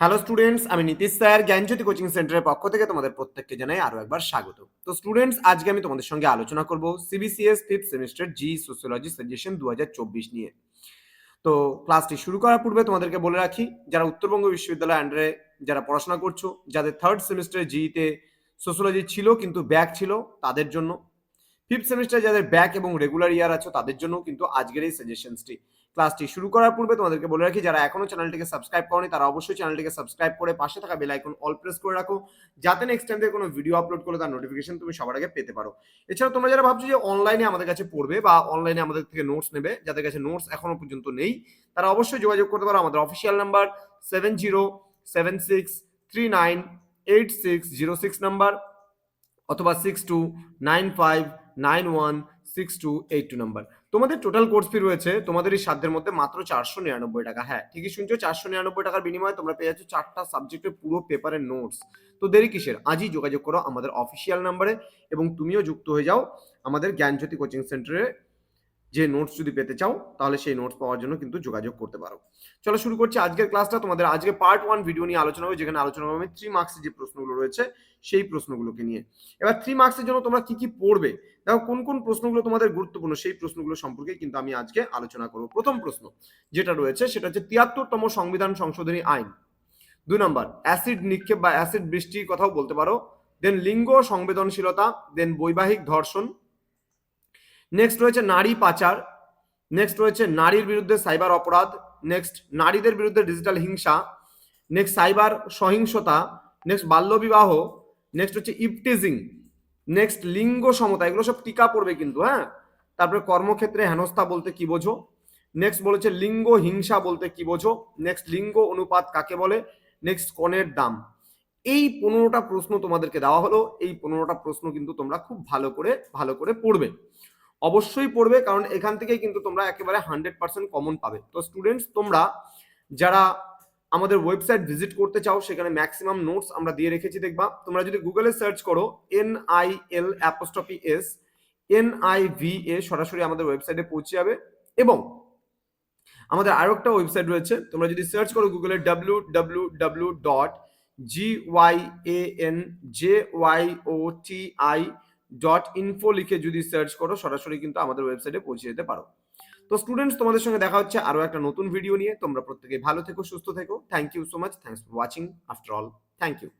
Hello students আমি Nitish sir, জ্ঞানজ্যোতি coaching সেন্টারের পক্ষ থেকে তোমাদের প্রত্যেককে জানাই আরও একবার স্বাগত। তো স্টুডেন্টস আজকে আমি তোমাদের সঙ্গে আলোচনা করব সিবিসিএস ফিফথ সেমিস্টার জি সোসিওলজি সাজেশন দু হাজার চব্বিশ নিয়ে। তো ক্লাসটি শুরু করার পূর্বে তোমাদেরকে বলে রাখি, যারা উত্তরবঙ্গ বিশ্ববিদ্যালয় আন্ডারে যারা পড়াশোনা করছ, যাদের থার্ড সেমিস্টারে জিতে সোসিওলজি ছিল কিন্তু ব্যাক ছিল, তাদের জন্য ফিফথ সেমিস্টার যাদের ব্যাক এবং রেগুলার ইয়ার আছে, তাদের জন্য কিন্তু আজকের এই সাজেশনসটি ক্লাসটি শুরু করার পূর্বে তোমাদেরকে বলে রাখি, যারা এখনও চ্যানেলটিকে সাবস্ক্রাইব করনি, তারা অবশ্যই চ্যানেলটিকে সাবস্ক্রাইব করে পাশে থাকা বেল আইকন অল প্রেস করে রাখো, যাতে নেক্সট টাইম থেকে কোনো ভিডিও আপলোড করলে তার নোটিফিকেশন তুমি সবার আগে পেতে পারো। এছাড়া তোমরা যারা ভাবছ যে অনলাইনে আমাদের কাছে পড়বে বা অনলাইনে আমাদের থেকে নোটস নেবে, যাদের কাছে নোটস এখনও পর্যন্ত নেই, তারা অবশ্যই যোগাযোগ করতে পারো। আমাদের official number seven zero seven six three nine eight six zero six number অথবা six two nine five nine one six two eight two number. তোমাদের টোটাল কোর্স ফি রয়েছে তোমাদের এই সাধ্যের মধ্যে মাত্র চারশো নিরানব্বই টাকা। হ্যাঁ ঠিকই শুনছো? চারশো নিরানব্বই টাকার বিনিময়ে তোমরা পেয়ে যাচ্ছ চারটা সাবজেক্টের পুরো পেপারের নোটস তো দেরি কিসের? আজই যোগাযোগ করো আমাদের অফিসিয়াল নাম্বারে এবং তুমিও যুক্ত হয়ে যাও আমাদের জ্ঞানজ্যোতি কোচিং সেন্টারে যে নোটস যদি পেতে চাও, তাহলে সেই নোটস পাওয়ার জন্য কিন্তু যোগাযোগ করতে পারো। চলো শুরু করছি আজকের ক্লাসটা তোমাদের আজকে পার্ট ওয়ান ভিডিও নিয়ে আলোচনা হবে, যেখানে আলোচনা হবে থ্রি মার্কসের যে প্রশ্নগুলো রয়েছে, সেই প্রশ্নগুলোকে নিয়ে। এবার থ্রি মার্কসের জন্য তোমরা কি কি পড়বে? দেখো, কোন কোন প্রশ্নগুলো তোমাদের গুরুত্বপূর্ণ, সেই প্রশ্নগুলো সম্পর্কে কিন্তু আমি আজকে আলোচনা করব। প্রথম প্রশ্ন যেটা রয়েছে, সেটা হচ্ছে তিয়াত্তরতম সংবিধান সংশোধনী আইন। দুই নম্বর অ্যাসিড নিক্ষেপ বা অ্যাসিড বৃষ্টির কথাও বলতে পারো। দেন লিঙ্গ সংবেদনশীলতা দেন বৈবাহিক ধর্ষণ নেক্সট রয়েছে নারী পাচার। নেক্সট রয়েছে নারীর বিরুদ্ধে সাইবার অপরাধ। নেক্সট নারীদের বিরুদ্ধে ডিজিটাল হিংসা। নেক্সট সাইবার সহিংসতা। নেক্সট বাল্যবিবাহ। নেক্সট হচ্ছে ইপটিজিং। নেক্সট লিঙ্গ সমতা। এগুলো সব টিকা পড়বে কিন্তু হ্যাঁ? তারপরে কর্মক্ষেত্রে হেনস্থা বলতে কি বোঝো? নেক্সট বলেছে লিঙ্গ হিংসা বলতে কি বোঝো? নেক্সট লিঙ্গ অনুপাত কাকে বলে? নেক্সট কনের দাম। এই পনেরোটা প্রশ্ন তোমাদেরকে দেওয়া হলো। এই পনেরোটা প্রশ্ন কিন্তু তোমরা খুব ভালো করে ভালো করে পড়বে। অবশ্যই পড়বে, কারণ এখান থেকেই কিন্তু তোমরা একেবারে হান্ড্রেড পার্সেন্ট কমন পাবে। তো স্টুডেন্টস তোমরা যারা আমাদের ওয়েবসাইট ভিজিট করতে চাও, সেখানে ম্যাক্সিমাম নোটস আমরা দিয়ে রেখেছি, দেখবা। তোমরা যদি গুগলে সার্চ করো N I L apostrophe S N I V A সরাসরি আমাদের ওয়েবসাইটে পৌঁছে যাবে। এবং আমাদের আরও একটা ওয়েবসাইট রয়েছে, তোমরা যদি সার্চ করো গুগলে W W W dot G Y A N J Y O T I dot info লিখে যদি সার্চ করো, সরাসরি কিন্তু আমাদের ওয়েবসাইটে পৌঁছে যেতে পারো। তো স্টুডেন্টস তোমাদের সঙ্গে দেখা হচ্ছে আরও একটা নতুন ভিডিও নিয়ে। তোমরা প্রত্যেকে ভালো থেকো, সুস্থ থেকো। Thank you so much thanks for watching after all thank you